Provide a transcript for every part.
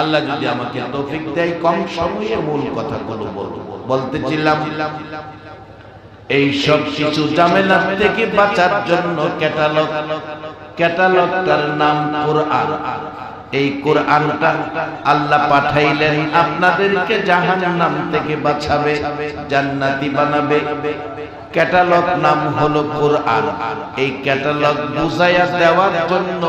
আল্লাহ যদি আমাকে তৌফিক দেয়, কম সময়ে মূল কথাগুলো বলব। বলতেছিলাম এই সব কিছু ঝামেলা থেকে বাঁচার জন্য ক্যাটালগ। ক্যাটালগটার নাম কোরআন। এই কোরআনটা আল্লাহ পাঠাইলেন, আপনাদেরকে জাহান্নাম থেকে বাঁচাবে, জান্নাতি বানাবে। ক্যাটালগ নাম হলো কোরআন এই ক্যাটালগ বুঝাইয়া দেওয়ার জন্য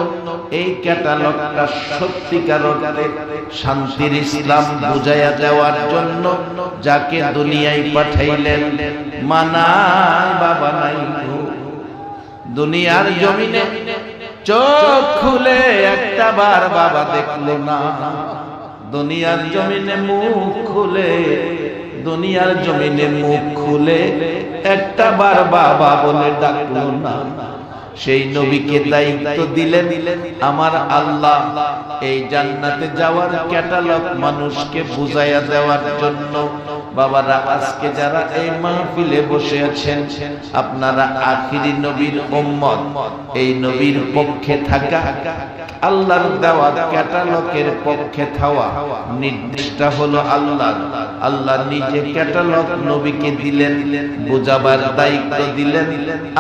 এই ক্যাটালগটা সত্যিকার অর্থে শান্তির ইসলাম বুঝাইয়া দেওয়ার জন্য যাকে দুনিয়ায় পাঠাইলেন, মানায় বাবা নাই। দুনিয়ার জমিনে চোখ খুলে একটা বার বাবা দেখল না দুনিয়ার জমিনে মুখ খুলে দুনিয়ার জমিনে মুখ খুলে একটা বার বাবা বলে ডাকলো, না সেই নবীকে দায়িত্ব দিলেন আমার আল্লাহ। এই জান্নাতে যাওয়ার ক্যাটালগ মানুষকে বুঝাইয়া দেওয়ার জন্য বাবারা, আজকে যারা এই মাহফিলে বসে আছেন, আপনারা আখিরি নবীর উম্মত। এই নবীর পক্ষে থাকা, আল্লাহর দেওয়া ক্যাটালগের পক্ষে থাওয়া নির্দিষ্ট হলো আল্লাহ। আল্লাহ নিজে ক্যাটালগ নবীকে দিলেন, বোঝাবার দায়িত্ব দিলেন,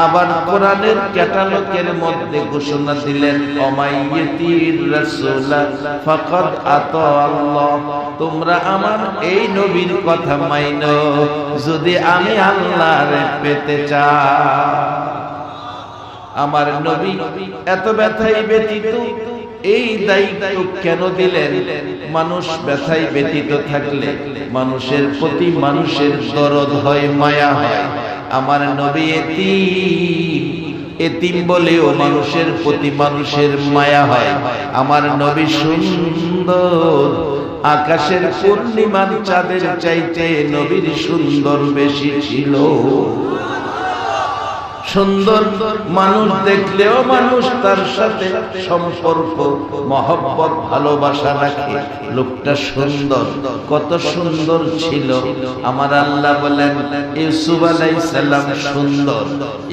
আবার কোরআনের ক্যাটালগের মধ্যে ঘোষণা দিলেন অমাইয়তির রাসূলা, ফাকাদ আতা আল্লাহ। তোমরা আমার এই নবীর কথা মাইনো, যদি আমি আল্লাহরে পেতে চাই। আমার নবী এত ব্যথাই ব্যতীত, এই দায়িত্ব কেন দিলেন? মানুষ ব্যথাই ব্যতীত থাকলে মানুষের প্রতি মানুষের দরদ হয়, মায়া হয়। আমার নবী এতিম বলে ও মানুষের প্রতি মানুষের মায়া হয়। আমার নবী সুন্দর। আকাশের পূর্ণিমার চাঁদের চাইতে নবীর সুন্দর বেশি ছিল। সুন্দর মানুষ দেখলেও মানুষ তার সাথে সম্পর্ক, মহব্বত, ভালোবাসা রাখে। লোকটা সুন্দর, কত সুন্দর ছিল। আমার আল্লাহ বলেন, ইউসুফ আলাইসাল্লাম সুন্দর।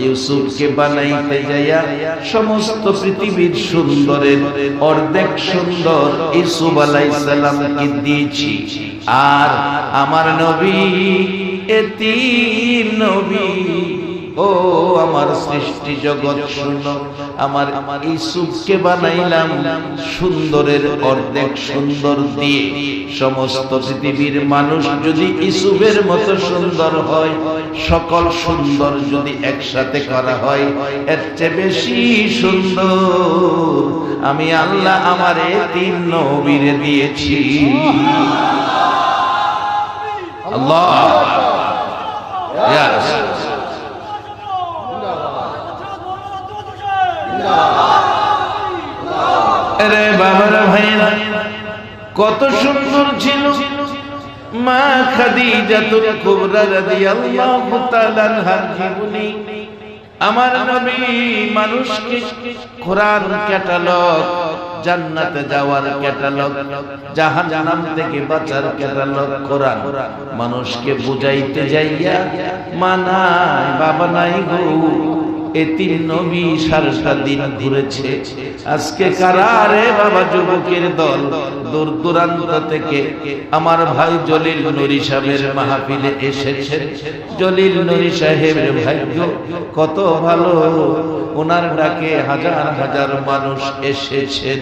ইউসুফকে বানাইতে যাইয়া সমস্ত পৃথিবীর সুন্দরের অর্ধেক সুন্দর ইউসুফ আলাইসাল্লামকে দিয়েছি। আর আমার নবী, এতিম নবী ও আমার সৃষ্টি জগৎ শুনো। আমার আমার ইসুফকে বানাইলাম সুন্দরের অর্ধেক সুন্দর দিয়ে। সমস্ত পৃথিবীর মানুষ যদি ইসুফের মতো সুন্দর হয় সকল সুন্দর যদি একসাথে করা হয় এর চেয়ে বেশি সুন্দর আমি আল্লাহ আমার এ তিন নবীরে দিয়েছি। আল্লাহ। Yes. কত সুন্দর ছিল। মা খাদিজাতুল কুবরা আমার নবী মানুষকে কোরআন ক্যাটালগ, জান্নাতে যাওয়ার ক্যাটালগ, জাহান্নাম থেকে বাঁচার ক্যাটালগ কোরআন। মানুষকে বুঝাইতে যাইয়া মানায় বাবা নাই গো। এতিম নবী সারাটা দিন ঘুরেছে। আজকে কারারে বাবা যুবকের দল? দূর দূরান্ত থেকে আমার ভাই জলিল নুরি সাহেবের মাহফিলে এসেছেন জলিল নুরি সাহেবের ভাগ্য কত ভালো। ওনার ডাকে হাজার হাজার মানুষ এসেছেন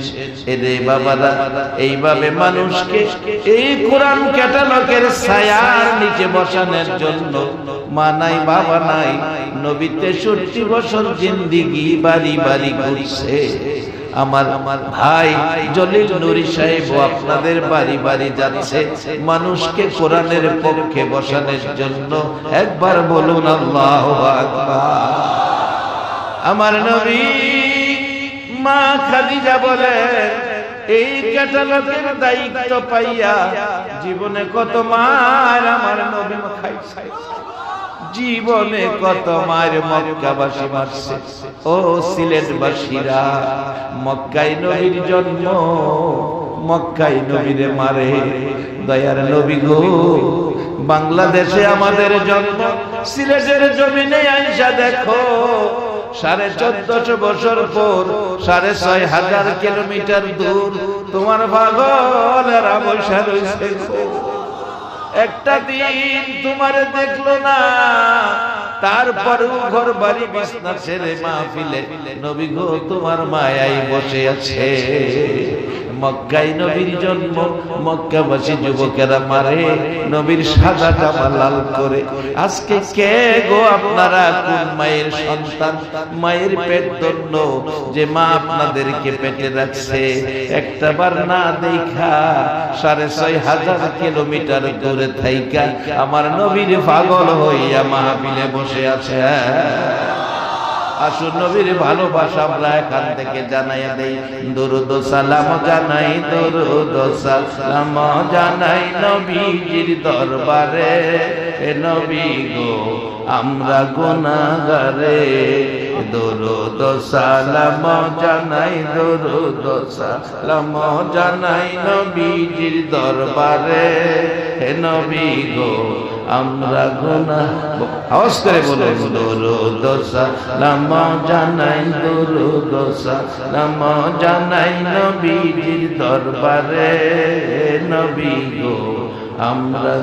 এরে বাবারা, এইভাবে মানুষকে এই কোরআন ক্যাটালগের ছায়ার নিচে বসানোর জন্য মা নাই, বাবা নাই নবী তেষট্টি বছর জিন্দিগি বাড়ি বাড়ি ঘুরছে। আমার আমার ভাই জলিল নুরি সাহেব আপনাদের বাড়ি বাড়ি যাচ্ছে। মানুষকে কোরআনের পক্ষে বসানোর জন্য একবার বলুন আল্লাহ আমার নবী মা খাদিজা বলে এই ক্যাটালগের দায়িত্ব পাইয়া জীবনে কত মার আমার নবী খাইছে। জীবনে কত মায়ের মক্কাবাসী মারছে। ও সিলেটবাসীরা মক্কাই নবীর জন্ম মক্কাই নবীরে মারে। দয়ার নবী গো, বাংলাদেশে আমাদের জন্ম, সিলেটের জমিনে আইসা দেখো। সাড়ে চোদ্দশো বছর পর, সাড়ে ছয় হাজার কিলোমিটার দূর, তোমার পাগলেরা বসে রয়েছে। একটা দিন তোমার দেখল না। তারপরেও ঘর বাড়ি বিছনা ছেড়ে মাহফিলে নবী গো, তোমার মায়াই বসে আছে। মক্কাই নবীর জন্ম, মক্কাবাসী যুবকেরা মারে, নবীর সাদা জামা লাল করে। আজকে কে গো আপনারা কোন মায়ের সন্তান? মায়ের পেট দণ্ড যে মা আপনাদেরকে পেটে রাখছে। একটা বার না দেখা, সাড়ে ছয় হাজার কিলোমিটার দূরে থাইকা, আমার নবীর পাগল হইয়া মাহফিলে বসে আছে। আসুন নবীর ভালোবাসা আমরা এখান থেকে জানাই দেই। দরুদ সালাম জানাই, দরুদ সালাম জানাই নবীজির দরবারে। এ নবী গো, আমরা গুনাহগারে। দরুদ সালাম জানাই, দরুদ সালাম জানাই নবীজির দরবারে। হে নবী গো আমরা গুনা আওয়াজ করে বলো দরুদ সালাম জানাই দরুদ সালাম জানাই নবীজির দরবারে। নবী গো, আমরা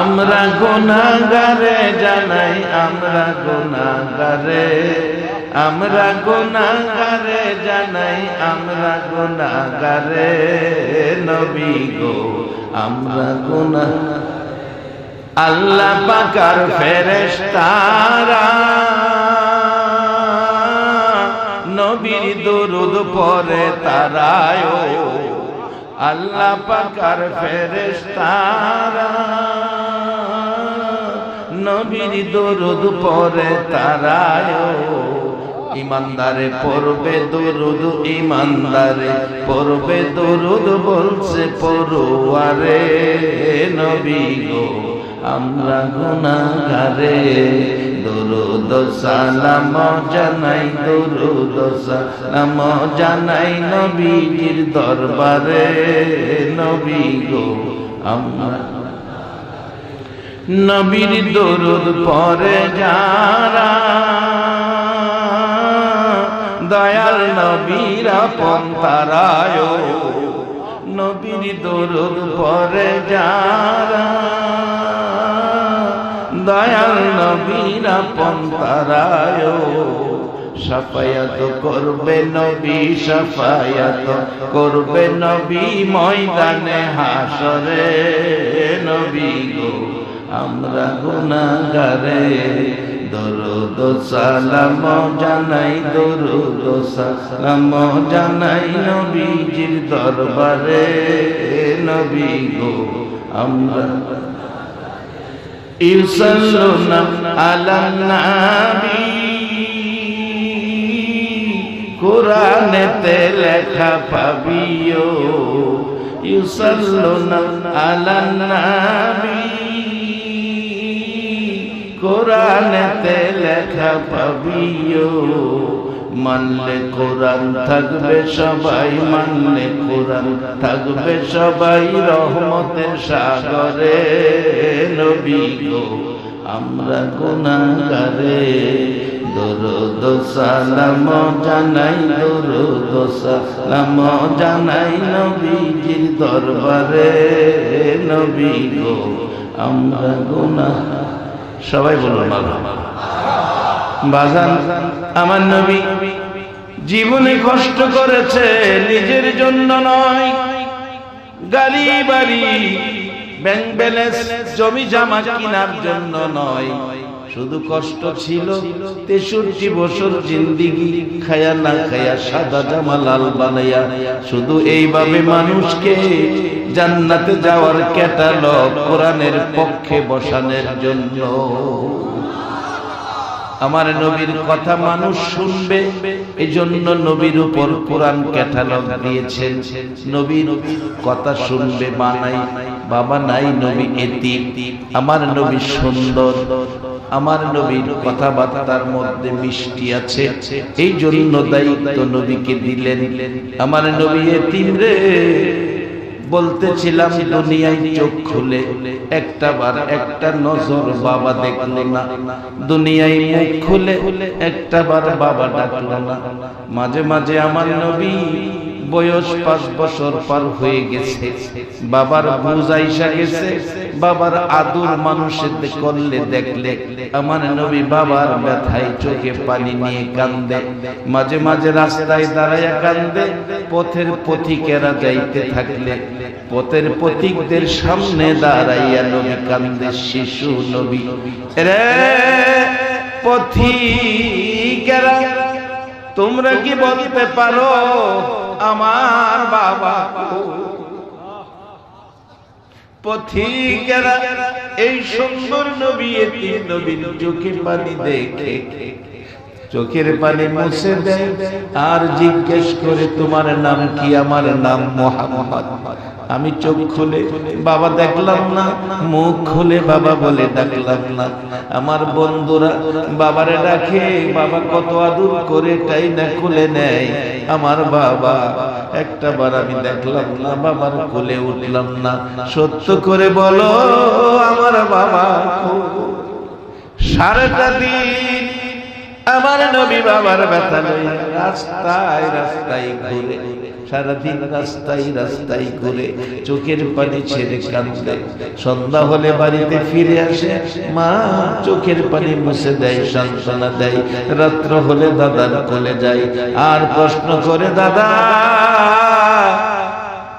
আমরা গুনাগারে জানাই, আমরা গুনাগারে আমরা গুনাগারে জানাই, আমরা গুনাগারে নবী গো, আমরা গুনা আল্লাহ পাকার ফেরেশতারা নবীর দরুদ পরে তারায় আল্লাহ পাকার ফেরেশতারা নবীর দরুদ পরে তারায় ইমানদারে পড়বে দরুদ, ইমানদারে পড়বে দরুদ বলছে পড়ুয়ারে নবী গো, আমরা গুনাহগারে। দরুদ সালাম জানাই, দরুদ সালাম জানাই নবীজির দরবারে। নবী গো, আমরা নবীর দরুদ পরে যারা দয়াল নবীর আপন তারায় নবীর দরুদ পরে যারা। দয়াল নবীর আপন তারায় সাফায়াত করবে নবী, সাফায়াত করবে নবী ময়দানে হাসরে। নবী গো, আমরা গুনাগারে দরুদ সালাম জানাই, দরুদ সালাম জানাই নবীজির দরবারে। নবী গো, আমরা ইউসাল্লুনা আলান নাবী। কোরআনেতে লেখা পাবিও, ইউসাল্লুনা আলান নাবী। কোরআনেতে লেখা পাবিও। মানলে কোরআন থাকবে সবাই, মানলে কোরআন থাকবে সবাই রহমতের সাগরে নবী গো। আমরা গুনাহগারে, দরুদ সালাম জানাই, দরুদ সালাম জানাই নবীজির দরবারে। নবী গো, আমরা গুনাহ সবাই বলুন বাজান, আমার নবী জীবনে কষ্ট করেছে, নিজের জন্য নয়। গাড়ি, বাড়ি ব্যাংক ব্যালেন্স জমি জামা কেনার জন্য নয়। শুধু কষ্ট ছিল, তেষট্টি বছর জিন্দিগি খায়া না খায়া সাদা জামা লাল বানাইয়া, শুধু এইভাবে মানুষকে জান্নাতে যাওয়ার ক্যাটালগ কোরআনের পক্ষে বসানোর জন্য। আমার নবীর কথা মানুষ শুনবে এই জন্য নবীর উপর কোরআন ক্যাটালগ দিয়েছেন। নবীর কথা শুনবে মা নাই বাবা নাই নবী এতি আমার নবী সুন্দর। আমার নবীর কথাবার্তার মধ্যে মিষ্টি আছে। এই জন্য দায়িত্ব নবীকে দিলেন। আমার নবী এতিম রে, বলতেছিলাম দুনিয়ায় চোখ খুলে, একটা বার একটা নজর বাবা দেখল না। দুনিয়ায় মুখ খুলে, একটা বার বাবা ডাকলো না। মাঝে মাঝে আমার নবী বয়স পাঁচ বছর পার হয়ে গেছে। বাবার বুঝাইসা গেছে, বাবার আদুর মানুষের করলে দেখলে আমার নবী বাবার ব্যথায় চোখে পানি নিয়ে কান্দে, মাঝে মাঝে রাস্তায় দাঁড়াইয়া কান্দে, পথের পথিকেরা যাইতে থাকলে, পথের পথিকদের সামনে দাঁড়াইয়া নবী কান্দে, শিশু নবী। রে পথিকেরা, তোমরা কি বলতে পারো? আমার বাবা। পথিকেরা এই সুন্দর নবী নবীন নবীর চোখে পানি দেখে। চোখের পানি মুছে দেয় আর জিজ্ঞেস করে, তোমার নাম কি? আমার নাম মোহাম্মদ। আমি চোখ খুলে বাবা দেখলাম না, মুখ খুলে বাবা বলে ডাকলাম না। আমার বন্ধুরা বাবারে ডাকে, বাবা কত আদর করে তাই না খুলে নেয়। আমার বাবা, একটা বার আমি দেখলাম না, বাবার কোলে উঠলাম না। সত্য করে বলো, আমার বাবা সারাটা দিন আমার নবী বাবার ব্যথা লইয়া রাস্তায় রাস্তায় ঘুরে, সারাদিন রাস্তায় রাস্তায় ঘুরে চোখের পানি ছেড়ে কান্দে। সন্ধ্যা হলে বাড়িতে ফিরে আসে, মা চোখের পানি মুছে দেয়, সান্ত্বনা দেয়। রাত্র হলে দাদার কোলে যায়, আর প্রশ্ন করে, দাদা,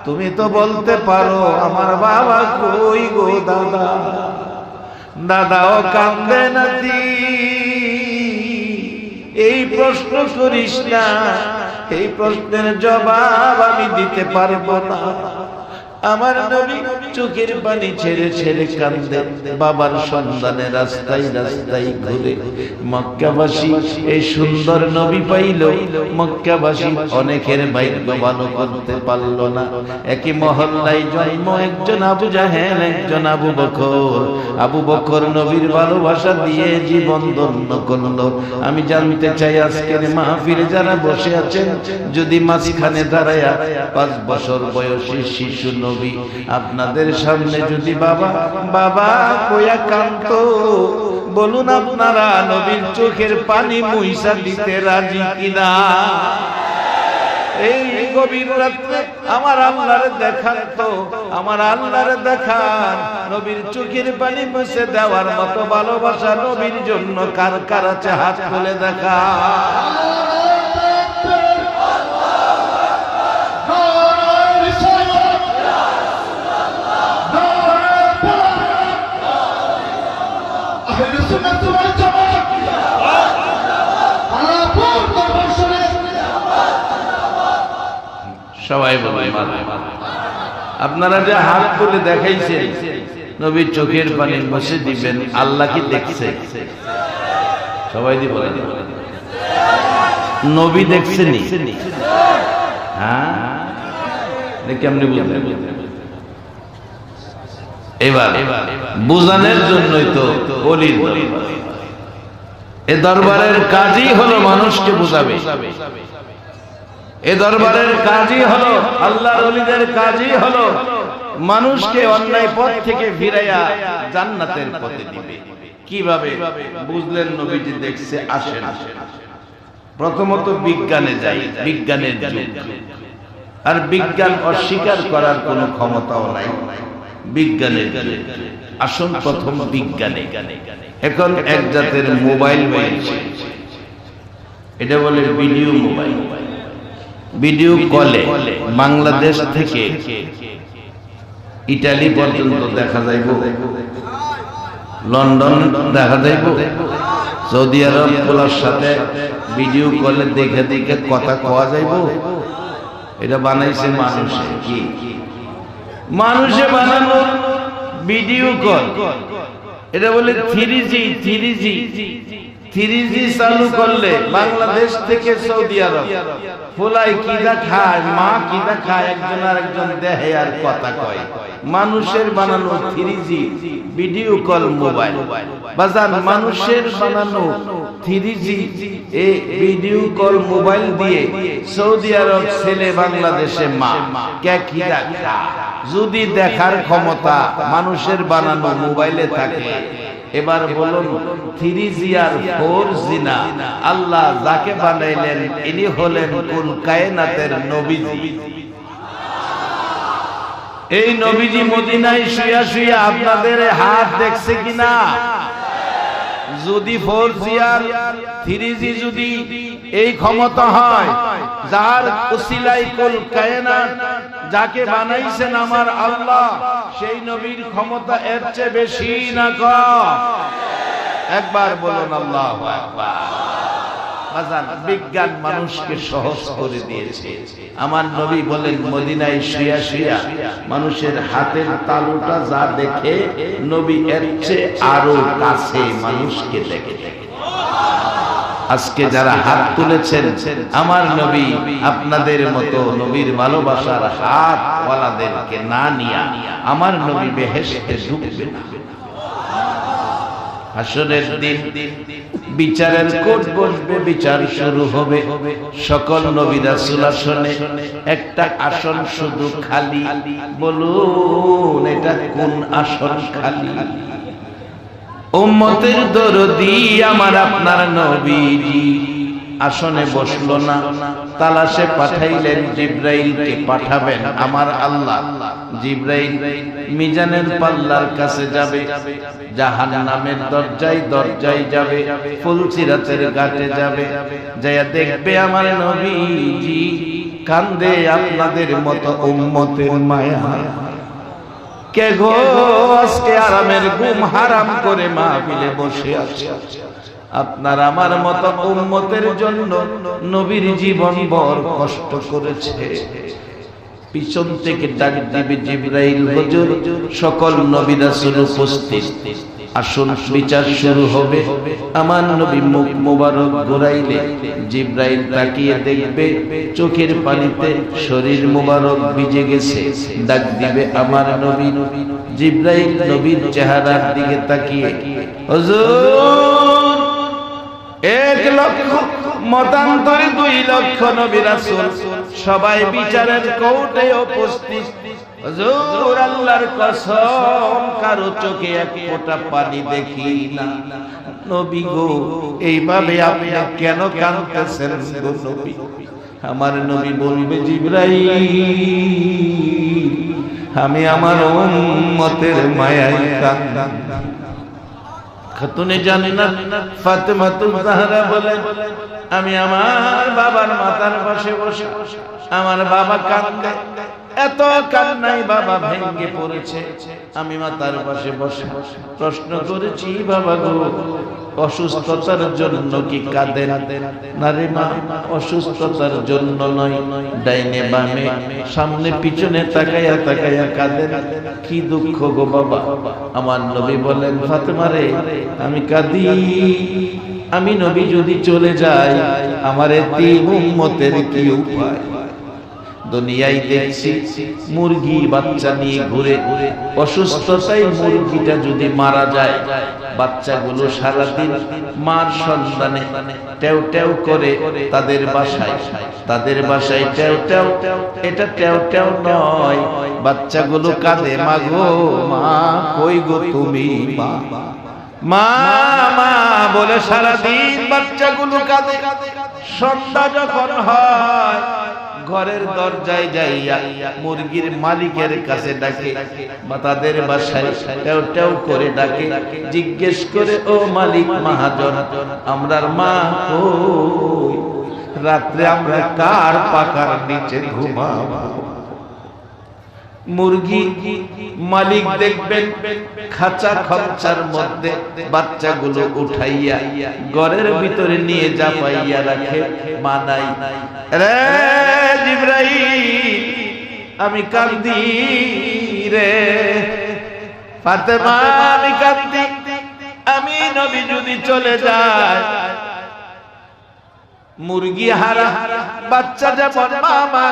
তুমি তো বলতে পারো, আমার বাবা কই গো দাদা? দাদাও কান্দে নাতি এই প্রশ্ন করিস না এই প্রশ্নের জবাব আমি দিতে পারব না। আমার নবী চোখের পানি ছেড়ে ছেড়ে কান্দে। বাবার সন্ধানে রাস্তায় রাস্তায় ঘুরে মক্কাবাসী এই সুন্দর নবী পাইল। মক্কাবাসী অনেকের ভাগ্য ভালো করতে পারল না। একই মহল্লায় জন্ম, একজন আবু জাহেল, একজন আবু বকর। আবু বকর নবীর ভালোবাসা দিয়ে জীবন ধন্য করল। আমি জানতে চাই আজকের মাহফিলে যারা বসে আছেন, যদি মাঝখানে দাঁড়ায়া পাঁচ বছর বয়সী শিশু নবী, আপনাদের সামনে যদি বাবা বাবা কয়া কান্ত বলুন আপনারা নবীর চোখের পানি মুইসা দিতে রাজি কিনা? এই গভীর রাত্রে আমার আল্লাহর দেখান তো, আমার আল্লাহর দেখান, নবীর চোখের পানি মুছে দেওয়ার মতো ভালোবাসা নবীর জন্য কার কার আছে? হাত খুলে দেখা আপনারা যে হাত তুলে দেখাইছেন, নবীর চোখের পানি বসে দিবেন, আল্লাহ কি দেখছে? সবাই দি বলে, নবী দেখছেনি? হ্যাঁ? কেমনি বুঝলেন? এবার বুঝানোর জন্যই তো বলি এ দরবারের কাজই হলো মানুষকে বুঝাবে। এ দরবারের কাজই হলো আল্লাহর ওলিদের কাজই হলো মানুষকে অন্যায় পথ থেকে ফিরাইয়া জান্নাতের পথে দিবে। কীভাবে? বুঝলেন নবীজি দেখছে আসেন। প্রথমত বিজ্ঞানে যাই, বিজ্ঞানের আর বিজ্ঞান অস্বীকার করার কোনো ক্ষমতাও নাই। বিজ্ঞানের যুগ। আসল প্রথম বিজ্ঞানে। এখন এক জাতের মোবাইল হয়েছে এটা বলে ভিডিও মোবাইল। ভিডিও কলে বাংলাদেশ থেকে ইটালি পর্যন্ত দেখা যাইব। লন্ডন দেখা যাইব। সৌদি আরবগুলোর সাথে ভিডিও কলে দেখে দেখে কথা কওয়া যাইব। এটা বানাইছে মানুষে কি। মানুষে বানানো ভিডিও কল এটা বলে three G three G three G চালু করলে বাংলাদেশ থেকে সৌদি আরব। ফুলাই কিদা খায়, মা কিদা খায়, একজন আর একজন দেহে আর কথা কয়। মানুষের বানানো three G video call mobile বাজার মানুষের বানানো থ্রি জি এই ভিডিও কল মোবাইল দিয়ে সৌদি আরব ছেলে বাংলাদেশে মা। কে কিদা খায়? যদি দেখার ক্ষমতা মানুষের বানানো মোবাইলে থাকে এবার বলুন থ্রি জি আর ফোর জি না? আল্লাহ যাকে বানাইলেন ইনি হলেন কুল কায়নাতের নবীজি। এই নবীজি মদিনায় শুয়া শুয়া আপনাদের হাত দেখছে কিনা? যদি ফোর জি আর থ্রি জি যদি এই ক্ষমতা হয় যার উসিলাই কুল কায়নাত যাকে বানাইছেন আমার আল্লাহ সেই নবীর ক্ষমতা এর চেয়ে বেশি না একবার বলুন আল্লাহ বিজ্ঞান মানুষকে সহজ করে দিয়েছে। আমার নবী বলেন মদিনায় শুয়া শুয়া মানুষের হাতের তালুটা যা দেখে নবী এর চেয়ে আরও কাছে মানুষকে দেখে। দেখে। আজকে যারা হাত তুলেছেন আমার নবী আপনাদের মতো নবীর ভালোবাসার হাত ওয়ালাদেরকে না নিয়া আমার নবী বেহেশতে ঢুকবে না। হাসরের দিন বিচারের কোট বসবে বিচার শুরু হবে। সকল নবী রাসূল আসনে একটা আসন শুধু খালি। বলুন এটা কোন আসন খালি? উম্মতের দরদি আমার আপনার নবীজি। আসনে বসল না, তালাশে পাঠাইলেন জিব্রাইলকে, পাঠাবেন আমার আল্লাহ। জিব্রাইল মিজানের পাল্লার কাছে যাবে জাহান নামের দরজায় দরজায় যাবে ফুলসিরাতের ঘাটে যাবে, যাইয়া দেখবে আমার নবীজি কান্দে আপনাদের মতো উম্মতের মায়া। কে গো, আজকে আরামের ঘুম হারাম করে মাহফিলে বসে আছে? আপনার আমার মত উম্মতের জন্য নবীর জীবন বর কষ্ট করেছে। পিছন থেকে ডাক দিবে জিব্রাইল হুজুর, সকল নবী রাসূল উপস্থিত। আসুন, বিচার শুরু হবে। আমার নবী মুখ মোবারক ঘুরাইলে জিব্রাইল তাকিয়ে দেখবে চোখের পানিতে শরীর মোবারক ভিজে গেছে। ডাক দিবে আমার নবী। জিব্রাইল নবীর চেহারার দিকে তাকিয়ে, হুজুর, এক লক্ষ, মতান্তরে দুই লক্ষ নবী রাসূল। সবাই বিচারের কোর্টে উপস্থিত। হুজুর আল্লাহর কসম, কারও চোখে এক ফোঁটা পানি দেখি না। নবী গো, এইভাবে আপনি কেন গো নবী? আমার নবী বলবে, জিব্রাইল, আমি আমার উম্মতের মায়ায় কাঁদতাম। খাতুনে জান্নাত ফাতেমাতুল জাহরা বলে, আমি আমার বাবার মাথার পাশে বসে, আমার বাবা কান্দে এত কান্নাই বাবা ভেঙে পড়েছে। আমি মাতার পাশে বসে প্রশ্ন করেছি, বাবা গো, অসুস্থতার জন্য কি কাঁদেন? না রে মা, অসুস্থতার জন্য নয়। ডাইনে বামে, সামনে পিছনে তাকাইয়া তাকাইয়া কাঁদেন। কি দুঃখ গো বাবা। আমার নবী বলেন, ফাতেমা রে, আমি কাঁদি। আমি নবী যদি চলে যাই, আমার তিন উম্মতের কি উপায়? দুনিয়ায় দেখছি মুরগি বাচ্চা নিয়ে ঘুরে। অসুস্থতায় মুরগিটা যদি মারা যায়, বাচ্চাগুলো সারাদিন মার সন্তানে টেউ টেউ করে তাদের বাসায়। তাদের বাসায় টেউ টেউ এটা টেউ টেউ নয়, বাচ্চাগুলো কাঁদে মাগো মা, কই গো তুমি? মা মা মা, বলে সারাদিন বাচ্চাগুলো কাঁদে। সন্ধ্যা যখন হয় ঘরের দরজায় যাইয়া মুরগির মালিকের কাছে ডাকে বা তাদের বাসায় টেউ টেউ করে ডাকে, জিজ্ঞেস করে, ও মালিক মহাজন, আমরার মা রাত্রে আমরা কার পাকার নিচে ঘুমাবো? মুরগি মালিক দেখবেন খাঁচা খরচার মধ্যে বাচ্চাগুলো উঠাইয়া ঘরের ভিতরে নিয়ে যা পাইয়া রাখে মানাই রে জিব্রাইল, আমি কান্দি রে। ফাতেমা, আমি কান্দি, আমি নবী যদি চলে যায়। মুরগি হারা, বাচ্চা যেমন মা মা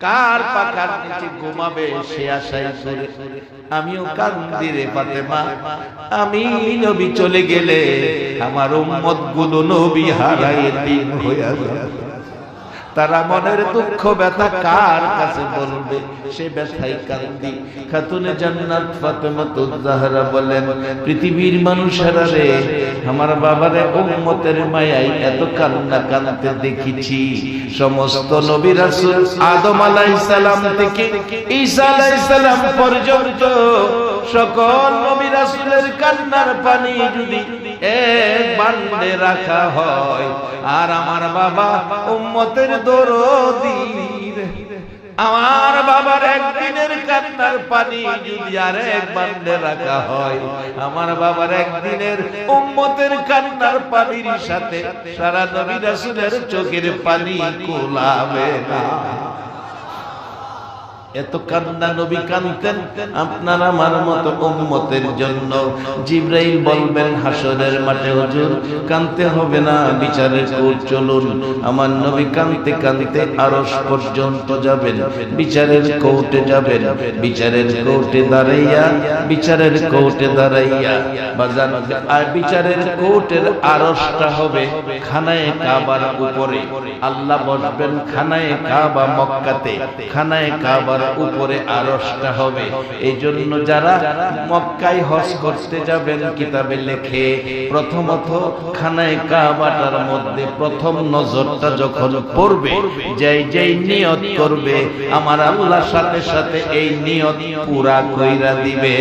কার পাখার নিচে ঘুমাবে সে আশাই করে। আমিও কান্দি রে ফাতেমা। আমি নবী চলে গেলে আমার উম্মতগুলো নবী হারাই দিন হইয়া যাবে। তারা মনের দুঃখ ব্যথা কার কাছে বলবে? সে ব্যথাই কান্দি। খাতুনে জান্নাত ফাতেমাতুজ জাহরা বলেন, পৃথিবীর মানুষেরা রে, আমার বাবারে উম্মতের মায়াই এত কান্না কানতে দেখেছি। সমস্ত নবী রাসূল আদম আলাইহিস সালাম থেকে ঈসা আলাইহিস সালাম পর্যন্ত সকল নবী রাসূলের কান্নার পানি যদি এক বান্ডে রাখা হয়, আর আমার বাবা উম্মতের দরদি। আমার বাবার একদিনের কান্নার পানি যদি আর এক বান্ডে রাখা হয়, আমার বাবার একদিনের উম্মতের কান্নার পানির সাথে সারা নবী রাসূলের চোখের পানি কোলাবে না। এত কান্না নবী কানতেন আপনার আমার মতো উম্মতের জন্য। জিব্রাইল বলবেন, হাসরের মাঠে হুজুর কানতে হবে না, বিচারের কোর্ট চলুন। আমার নবী কানতে কানতে আরশ পর্যন্ত যাবেন, বিচারের কোর্টে যাবেন। বিচারের কোর্টে দাঁড়াইয়া, বিচারের কোর্টে দাঁড়াইয়া, বাজান, আর বিচারের কোর্টের আরশটা হবে খানায়ে কাবার উপরে। আল্লাহ বসবেন খানায়ে কাবা মক্কাতে, খানায়ে কাবার উপরে আরশটা হবে। এই জন্য যারা মক্কায় হজ করতে যাবেন, কিতাবে লেখে, প্রথমত খানায় কাবাটার মধ্যে প্রথম নজরটা যখন পড়বে, যেই যেই নিয়ত করবে, আমার আল্লাহর সাথে সাথে এই নিয়ত পুরা কইরা দিবে।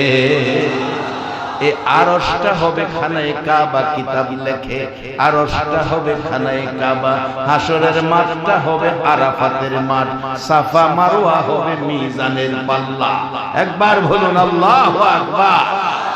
এ আরশটা হবে খানায় কাবা, কিতাব লেখে। আরশটা হবে খানায় কাবা হাসরের মাঠটা হবে আরাফাতের মাঠ, সাফা মারোয়া হবে মিজানের পাল্লা। একবার বলুন, আল্লাহু আকবার।